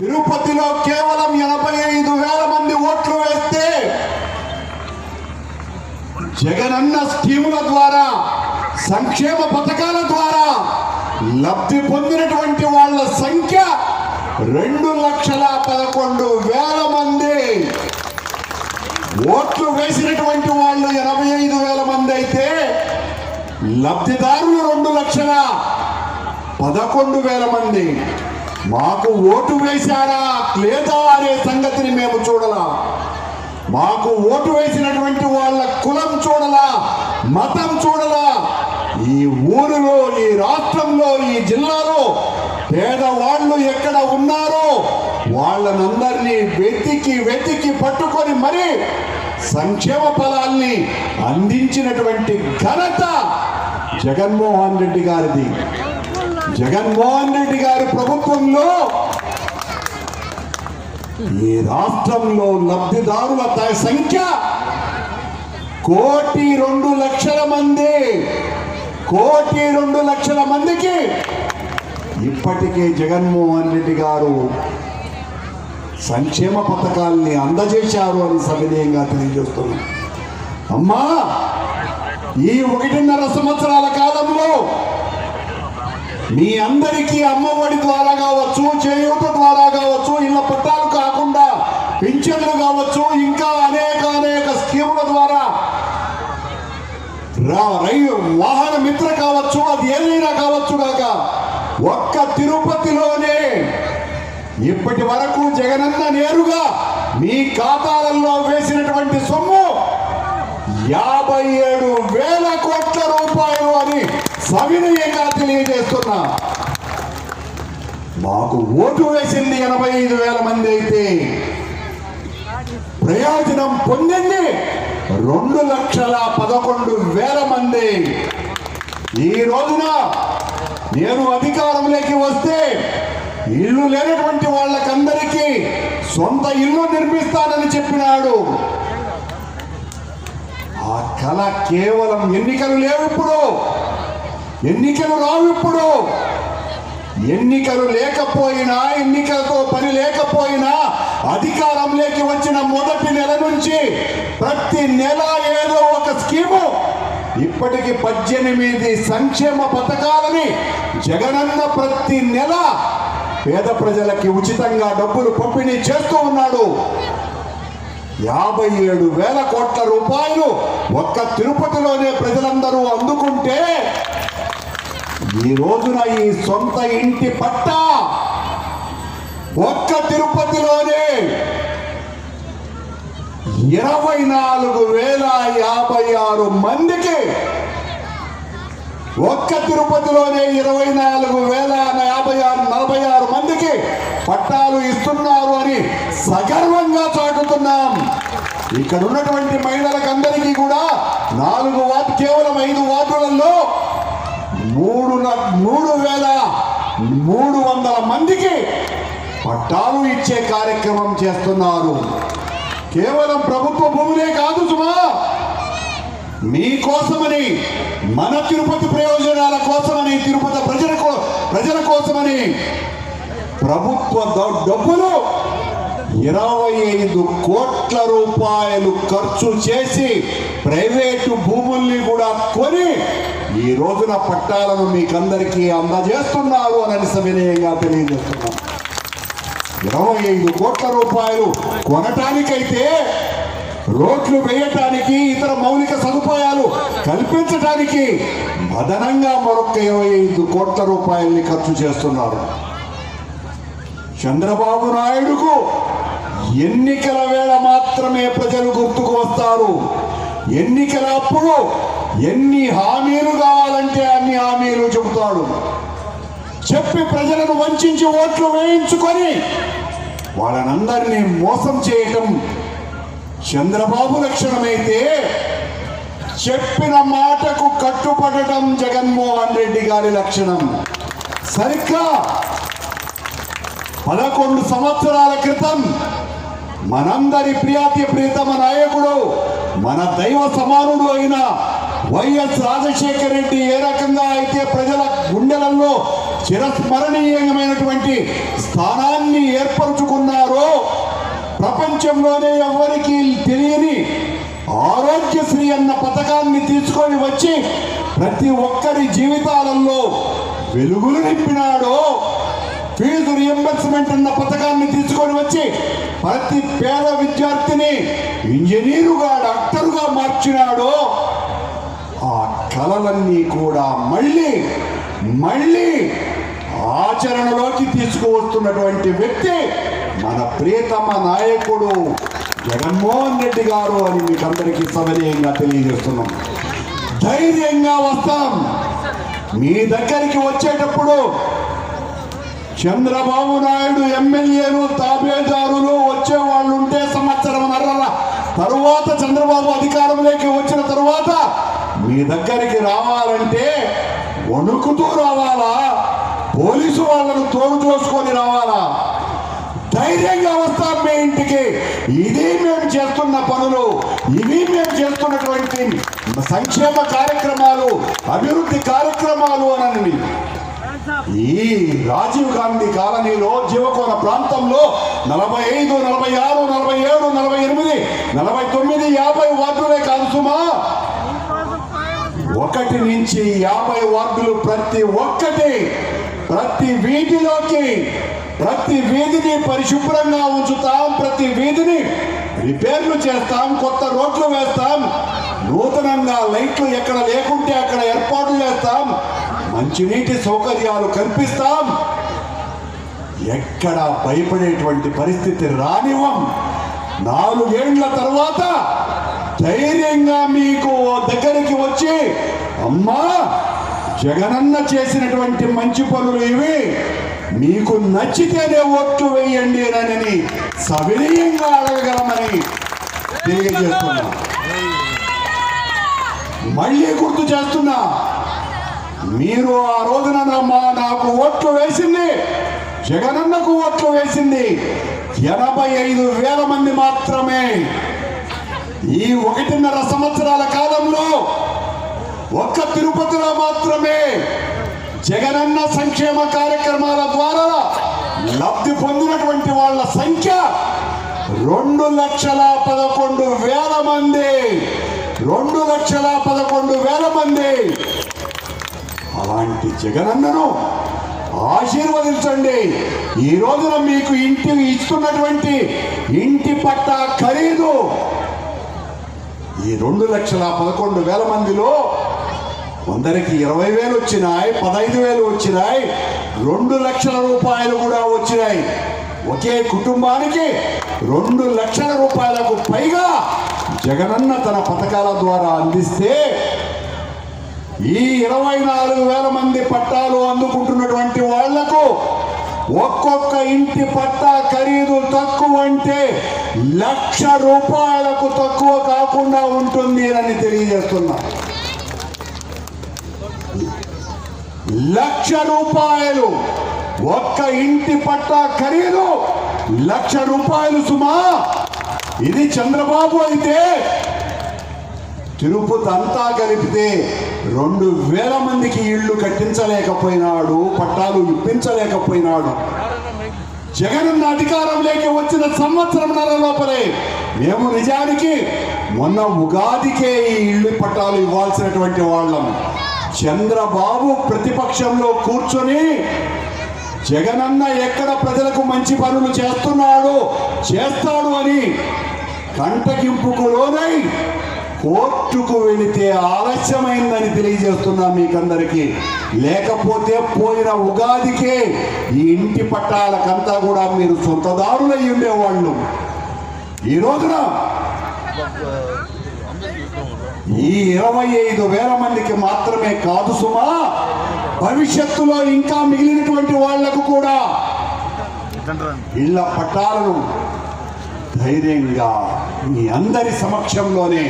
తిరుపతిలో కేవలం ఎనభై ఐదు వేల మంది ఓట్లు వేస్తే జగనన్న స్కీముల ద్వారా సంక్షేమ పథకాల ద్వారా లబ్ధి పొందినటువంటి వాళ్ళ సంఖ్య రెండు లక్షల పదకొండు వేల మంది. ఓట్లు వేసినటువంటి వాళ్ళు ఎనభై ఐదు వేల మంది అయితే లబ్ధిదారులు రెండు లక్షల పదకొండు వేల మంది. మాకు ఓటు వేశారా లేదా అనే సంగతిని మేము చూడలా. మాకు ఓటు వేసినటువంటి వాళ్ళ కులం చూడలా మతం చూడలా. ఈ ఊరిలో ఈ రాష్ట్రంలో ఈ జిల్లాలో పేదవాళ్ళు ఎక్కడ ఉన్నారో వాళ్ళనందరినీ వెతికి వెతికి పట్టుకొని మరి సంక్షేమ ఫలాల్ని అందించినటువంటి ఘనత జగన్మోహన్ రెడ్డి గారిది. జగన్మోహన్ రెడ్డి గారి ప్రభుత్వంలో ఈ రాష్ట్రంలో లబ్ధిదారుల సంఖ్య కోటి రెండు లక్షల మంది. కోటి రెండు లక్షల మందికి ఇప్పటికే జగన్మోహన్ రెడ్డి గారు సంక్షేమ పథకాల్ని అందజేశారు అని సవినీయంగా తెలియజేస్తున్నాం. అమ్మా ఈ ఒకటిన్నర సంవత్సరాల కాలంలో మీ అందరికీ అమ్మఒడి ద్వారా కావచ్చు చేయూత ద్వారా కావచ్చు ఇళ్ళ పట్టాలు కాకుండా పింఛన్లు కావచ్చు ఇంకా అనేక అనేక స్కీముల ద్వారా రా- రై వాహన మిత్ర కావచ్చు అది ఏదైనా కావచ్చు కాక ఒక్క తిరుపతిలోనే ఇప్పటి వరకు జగనన్న నేరుగా మీ ఖాతాలలో వేసినటువంటి సొమ్ము యాభై ఏడు వేల కోట్ల రూపాయలు అని సవినయంగా తెలియజేస్తున్నా. మాకు ఓటు వేసింది ఎనభై ఐదు వేల మంది అయితే ప్రయోజనం పొందింది రెండు లక్షల పదకొండు వేల మంది. ఈ రోజున నేను అధికారంలోకి వస్తే ఇల్లు లేనటువంటి వాళ్ళకందరికీ సొంత ఇల్లు నిర్మిస్తానని చెప్పినాడు. ఆ కళ కేవలం ఎన్నికలు లేవు ఇప్పుడు. ఎన్నికలు రావు ఇప్పుడు. ఎన్నికలు లేకపోయినా ఎన్నికలతో పని లేకపోయినా అధికారంలోకి వచ్చిన మొదటి నెల నుంచి ప్రతి నెల ఏదో ఒక స్కీము. ఇప్పటికి పద్దెనిమిది సంక్షేమ పథకాలని జగనన్న ప్రతి నెల పేద ప్రజలకి ఉచితంగా డబ్బులు పంపిణీ చేస్తూ ఉన్నాడు. యాభై ఏడు వేల కోట్ల రూపాయలు ఒక్క తిరుపతిలోనే ప్రజలందరూ అందుకుంటే ఈ రోజున ఈ సొంత ఇంటి పట్ట ఒక్క తిరుపతిలోనే ఇరవై నాలుగు వేల యాభై ఆరు మందికి ఒక్క తిరుపతిలోనే ఇరవై నాలుగు వేల యాభై ఆరు నలభై ఆరు మందికి పట్టాలు ఇస్తున్నారు అని సగర్వంగా చాటుతున్నాం. ఇక్కడ ఉన్నటువంటి మహిళలకు అందరికీ కూడా నాలుగు వార్డు కేవలం ఐదు వార్డులలో మూడు మూడు వేల మూడు వందల మందికి పట్టాలు ఇచ్చే కార్యక్రమం చేస్తున్నారు. కేవలం ప్రభుత్వ భూములే కాదు సుమా. మీకోసమని మన తిరుపతి ప్రయోజనాల కోసమని తిరుపతి ప్రజల ప్రజల కోసమని ప్రభుత్వ డబ్బులు ఇరవై ఐదు కోట్ల రూపాయలు ఖర్చు చేసి ప్రైవేటు భూముల్ని కూడా కొని ఈ రోజున పట్టాలను మీకందరికీ అందజేస్తున్నారు అని సవినయంగా తెలియజేస్తున్నాం. ఇరవై ఐదు కోట్ల రూపాయలు కొనటానికైతే రోడ్లు వేయటానికి ఇతర మౌలిక సదుపాయాలు కల్పించటానికి అదనంగా మరొక ఇరవై ఐదు కోట్ల రూపాయల్ని ఖర్చు చేస్తున్నారు. చంద్రబాబు నాయుడుకు ఎన్నికల వేళ మాత్రమే ప్రజలు గుర్తుకు వస్తారు. ఎన్నికల అప్పుడు ఎన్ని హామీలు కావాలంటే అన్ని హామీలు చెబుతాడు. చెప్పి ప్రజలను వంచించి ఓట్లు వేయించుకొని వాళ్ళనందరినీ మోసం చేయటం చంద్రబాబు లక్షణమైతే చెప్పిన మాటకు కట్టుపడటం జగన్మోహన్ రెడ్డి గారి లక్షణం. సరిగ్గా పదకొండు సంవత్సరాల క్రితం మనందరి ప్రియాతి ప్రీతమ నాయకుడు మన దైవ సమానుడు అయిన వైఎస్ రాజశేఖర రెడ్డి ఏ రకంగా అయితే ప్రజల గుండెలలో చిరస్మరణీయమైనటువంటి స్థానాన్ని ఏర్పరచుకున్నారో ప్రపంచంలోనే ఎవరికి తెలియని ఆరోగ్యశ్రీ అన్న పథకాన్ని తీసుకొని వచ్చి ప్రతి ఒక్కరి జీవితాలలో వెలుగులు నింపినాడో ఫీజు రియంబర్స్మెంట్ అన్న పథకాన్ని తీసుకొని వచ్చి ప్రతి పేద విద్యార్థిని ఇంజనీరుగా డాక్టరుగా మార్చినాడో కలలన్నీ కూడా మళ్ళీ మళ్ళీ ఆచరణలోకి తీసుకువస్తున్నటువంటి వ్యక్తి మన ప్రియతమ నాయకుడు జగన్మోహన్ రెడ్డి గారు అని మీకు అందరికీ సవనీయంగా తెలియజేస్తున్నాం. ధైర్యంగా వస్తాం. మీ దగ్గరికి వచ్చేటప్పుడు చంద్రబాబు నాయుడు ఎమ్మెల్యేలు తాబేదారులు వచ్చే వాళ్ళు ఉంటే సంవత్సరం నర్రల తరువాత చంద్రబాబు అధికారంలోకి మీ దగ్గరికి రావాలంటే వణుకుతూ రావాలా? పోలీసు వాళ్ళను తోడు చూసుకొని రావాలా? ధైర్యంగా వస్తాం మీ ఇంటికి. ఇది మేము చేస్తున్న పనులు ఇవి మేము చేస్తున్నటువంటి సంక్షేమ కార్యక్రమాలు అభివృద్ధి కార్యక్రమాలు అనండి ఈ రాజీవ్ గాంధీ కాలనీలో జీవకోన ప్రాంతంలో నలభై ఐదు నలభై ఆరు నలభై ఏడు నలభై ఎనిమిది నలభై తొమ్మిది యాభై వార్డులే కాదు సుమా. ఒకటి నుంచి యాభై వార్డులు ప్రతి ఒక్కటి ప్రతి వీధిలోకి ప్రతి వీధిని పరిశుభ్రంగా ఉంచుతాం ప్రతి వీధిని రిపేర్లు చేస్తాం కొత్త రోడ్లు వేస్తాం నూతనంగా లైట్లు ఎక్కడ లేకుంటే అక్కడ ఏర్పాట్లు చేస్తాం మంచినీటి సౌకర్యాలు కల్పిస్తాం. ఎక్కడ భయపడేటువంటి పరిస్థితి రానివ్వం. నాలుగేండ్ల తర్వాత ధైర్యంగా మీకు దగ్గరికి వచ్చి అమ్మా జగనన్న చేసినటువంటి మంచి పనులు ఇవి. మీకు నచ్చితేనే ఓట్లు వేయండి అని సవినీయంగా అడగగలమని తెలియజేస్తున్నా. మళ్ళీ గుర్తు చేస్తున్నా మీరు ఆ రోజున మా నాకు ఓట్లు వేసింది జగనన్నకు ఓట్లు వేసింది ఎనభై ఐదు వేల మంది మాత్రమే. ఈ ఒకటిన్నర సంవత్సరాల కాలంలో ఒక్క తిరుపతిలో మాత్రమే జగనన్న సంక్షేమ కార్యక్రమాల ద్వారా లబ్ధి పొందినటువంటి వాళ్ళ సంఖ్య రెండు లక్షల పదకొండు వేల మంది. రెండు లక్షల పదకొండు వేల మంది. అలాంటి జగనన్నను ఆశీర్వదించండి. ఈ రోజున మీకు ఇంటి ఇస్తున్నటువంటి ఇంటి పట్టా ఖరీదు ఈ రెండు లక్షల పదకొండు వేల మందిలో కొందరికి ఇరవై వేలు వచ్చినాయి పదహైదు వేలు వచ్చినాయి రెండు లక్షల రూపాయలు కూడా వచ్చినాయి. ఒకే కుటుంబానికి రెండు లక్షల రూపాయలకు పైగా జగనన్న తన పథకాల ద్వారా అందిస్తే ఈ ఇరవై నాలుగు వేల మంది పట్టాలు అందుకుంటున్నటువంటి ఒక్కొక్క ఇంటి పట్టా ఖరీదు తక్కువ అంటే లక్ష రూపాయలకు తక్కువ కాకుండా ఉంటుంది అని తెలియజేస్తున్నా. లక్ష రూపాయలు ఒక్క ఇంటి పట్టా ఖరీదు లక్ష రూపాయలు సుమా. ఇది చంద్రబాబు అయితే తిరుపతి అంతా కలిపితే రెండు వేల మందికి ఇళ్ళు కట్టించలేకపోయినాడు పట్టాలు ఇప్పించలేకపోయినాడు. జగనన్న అధికారంలోకి వచ్చిన సంవత్సరం లోపలే మేము నిజానికి మొన్న ఉగాదికే ఈ ఇళ్ళు పట్టాలు ఇవ్వాల్సినటువంటి వాళ్ళం. చంద్రబాబు ప్రతిపక్షంలో కూర్చొని జగనన్న ఎక్కడ ప్రజలకు మంచి పనులు చేస్తున్నాడు చేస్తాడు అని కంటగింపుకు లోనై కోర్టుకు వెళితే ఆలస్యమైందని తెలియజేస్తున్నా మీకందరికీ. లేకపోతే పోయిన ఉగాదికే ఈ ఇంటి పట్టాలకంతా కూడా మీరు సొంతదారులై ఉండేవాళ్ళు. ఈ రోజున ఈ ఇరవై ఐదు వేల మందికి మాత్రమే కాదు సుమా భవిష్యత్తులో ఇంకా మిగిలినటువంటి వాళ్ళకు కూడా ఇళ్ళ పట్టాలను ధైర్యంగా మీ అందరి సమక్షంలోనే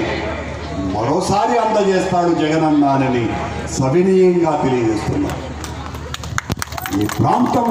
మరోసారి అందజేస్తాడు జగనన్నానని సవినీయంగా తెలియజేస్తున్నారు ఈ ప్రాంతం